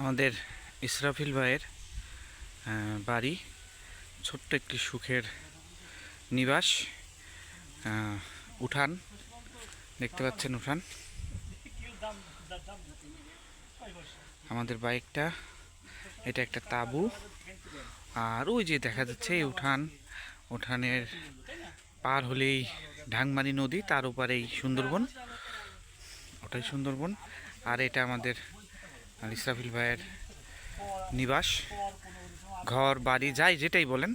আমাদের ইসরাফিল ভাইয়ের বাড়ি, ছোট্ট একটি সুখের নিবাস উঠান। দেখতে পাচ্ছেন উঠান। আমাদের বাইকটা, এটা একটা তাবু। আর ওই যে দেখা যাচ্ছে এই উঠান, উঠানের পার হলেই ঢাংমারি নদী, তার উপরেই সুন্দরবন, ওটাই সুন্দরবন। আর এটা আমাদের আর ইসরাফিল ভাইয়ের নিবাস, ঘর, বাড়ি, যাই যেটাই বলেন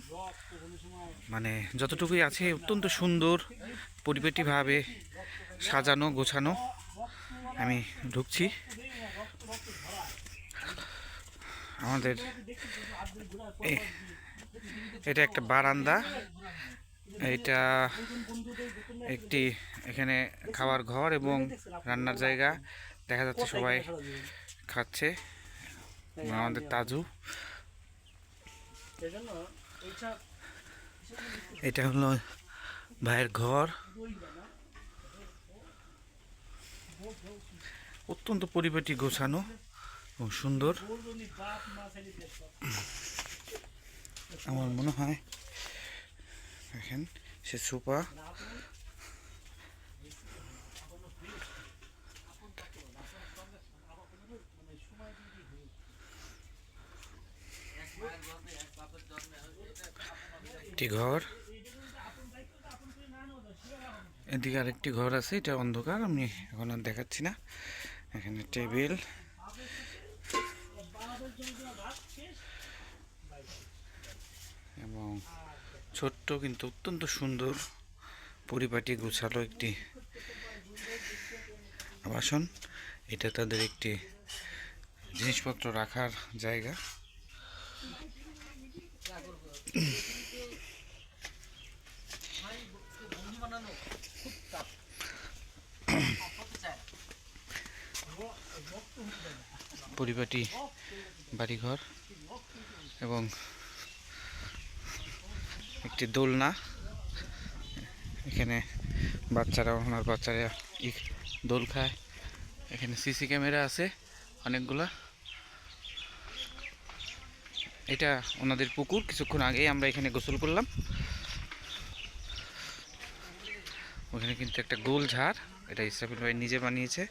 মানে যতটুকুই আছে অত্যন্ত সুন্দর, পরিপেটিভাবে সাজানো, গোছানো। আমি ঢুকছি। আমাদের এটা একটা বারান্দা। এটা একটি এখানে খাওয়ার ঘর এবং রান্নার জায়গা। দেখা যাচ্ছে সবাই খাচ্ছে। আমাদের তাজু। এটা হলো ভাইয়ের ঘর। অত্যন্ত পরিপাটি গোছানো এবং সুন্দর। আমার মনে হয় দেখেন সে সোফা একটি ঘর। এদিকে আরেকটি ঘর আছে, এটা অন্ধকার, আমি এখন আর দেখাচ্ছি না। এখানে টেবিল। এবং ছোট্ট কিন্তু অত্যন্ত সুন্দর পরিপাটি গোছালো একটি আবাসন এটা তাদের একটি জিনিসপত্র রাখার জায়গা। পরিপাটি বাড়িঘর এবং একটি দোলনা। এখানে বাচ্চারা, ওনার বাচ্চারা দোল খায়। এখানে সিসি ক্যামেরা আছে অনেকগুলা। এটা ওনাদের পুকুর। কিছুক্ষণ আগেই আমরা এখানে গোসল করলাম। ওখানে কিন্তু একটা গোল ঝাড়, এটা ইসরাফিল ভাই নিজে বানিয়েছে।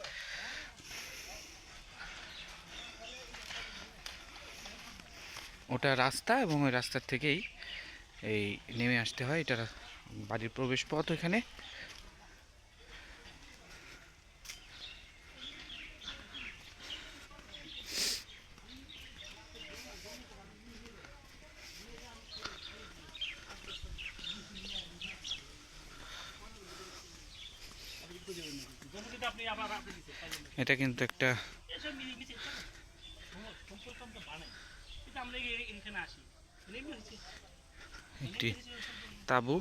ওটা রাস্তা এবং ওই রাস্তার থেকেই এই নেমে আসতে হয়, এটা বাড়ির প্রবেশ পথ এখানে এটা কিন্তু একটা একটি তাবু।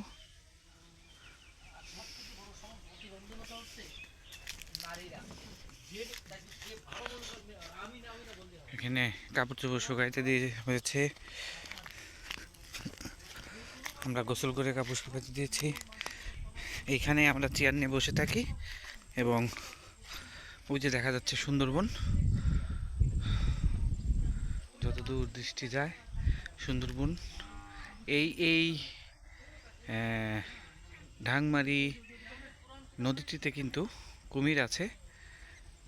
এখানে কাপড় চোপড় শুকাইতে দিয়ে হয়েছে। আমরা গোসল করে কাপড় শুকাইতে দিয়েছি। এইখানে আমরা চেয়ার নিয়ে বসে থাকি এবং ওই যে দেখা যাচ্ছে সুন্দরবন। যতদূর দৃষ্টি যায়, সুন্দরবন। এই এই ঢাংমারি নদীটিতে কিন্তু কুমির আছে।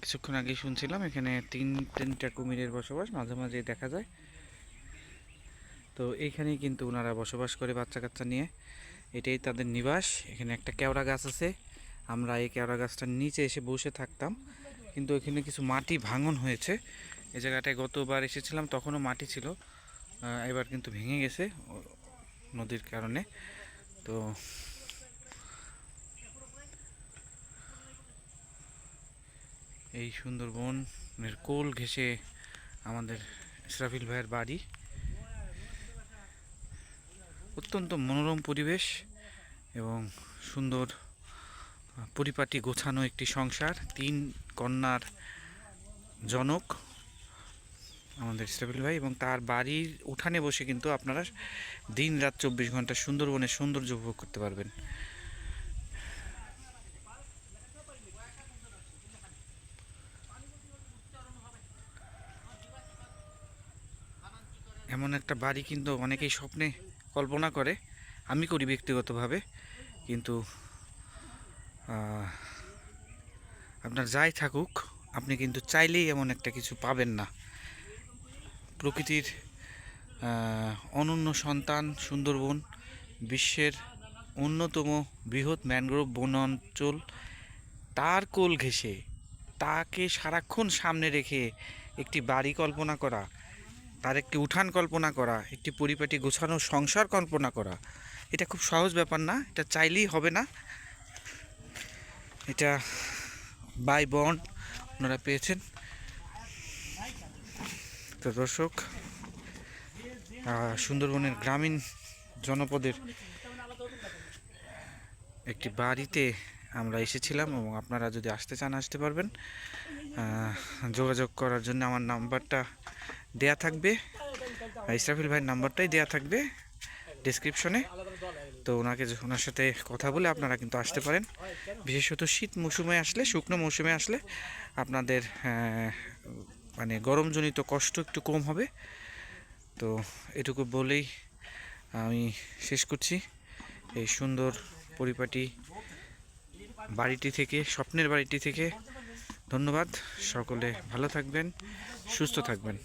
কিছুক্ষণ আগে শুনছিলাম, এখানে তিন, তিনটা কুমিরের বসবাস, মাঝে মাঝে দেখা যায়। তো এইখানেই কিন্তু ওনারা বসবাস করে বাচ্চা কাচ্চা নিয়ে। এটাই তাদের নিবাস। এখানে একটা কেওড়া গাছ আছে। আমরা এই কেওড়া গাছটার নিচে এসে বসে থাকতাম। কিন্তু এখানে কিছু মাটি ভাঙন হয়েছে। এই জায়গাটায় গতবার এসেছিলাম, তখনও মাটি ছিল। এবার কিন্তু ভেঙে গেছে নদীর কারণে। তো এই সুন্দরবনের কোল ঘেঁষে আমাদের ইসরাফিল ভাইয়ের বাড়ি। অত্যন্ত মনোরম পরিবেশ এবং সুন্দর পরিপাটি গোছানো একটি সংসার, তিন কন্যার জনক আমাদের ইসরাফিল ভাই এবং তার বাড়ির উঠানে বসে কিন্তু আপনারা দিন রাত চব্বিশ ঘণ্টা সুন্দরবনের সৌন্দর্য উপভোগ করতে পারবেন। এমন একটা বাড়ি কিন্তু অনেকেই স্বপ্নে কল্পনা করে। আমি করি ব্যক্তিগতভাবে, কিন্তু আপনার যাই থাকুক, আপনি কিন্তু চাইলেই এমন একটা কিছু পাবেন না। প্রকৃতির অনন্য সন্তান সুন্দরবন, বিশ্বের অন্যতম বৃহৎ ম্যানগ্রোভ বন অঞ্চল তার কোল ঘেঁষে, তাকে সারাক্ষণ সামনে রেখে একটি বাড়ি কল্পনা করা, তার একটি উঠান কল্পনা করা, একটি পরিপাটি গোছানো সংসার কল্পনা করা, এটা খুব সহজ ব্যাপার না, এটা চাইলেই হবে না। এটা বাই বন্ড ওনারা পেয়েছেন। তো দর্শক সুন্দরবনের গ্রামীণ জনপদের একটি বাড়িতে আমরা এসেছিলাম এবং আপনারা যদি আসতে চান, আসতে পারবেন। যোগাযোগ করার জন্য আমার নাম্বারটা দেয়া থাকবে। ইসরাফিল ভাইয়ের নাম্বারটাই দেয়া থাকবে ডিসক্রিপশনে তো ওনাকে ওনার সাথে কথা বলে আপনারা কিন্তু আসতে পারেন। বিশেষত শীত মৌসুমে আসলে, শুকনো মৌসুমে আসলে আপনাদের মানে গরমজনিত কষ্ট একটু কম হবে। তো এটুকু বলেই আমি শেষ করছি। এই সুন্দর পরিপাটি বাড়িটি থেকে, স্বপ্নের বাড়িটি থেকে ধন্যবাদ। সকলে ভালো থাকবেন, সুস্থ থাকবেন।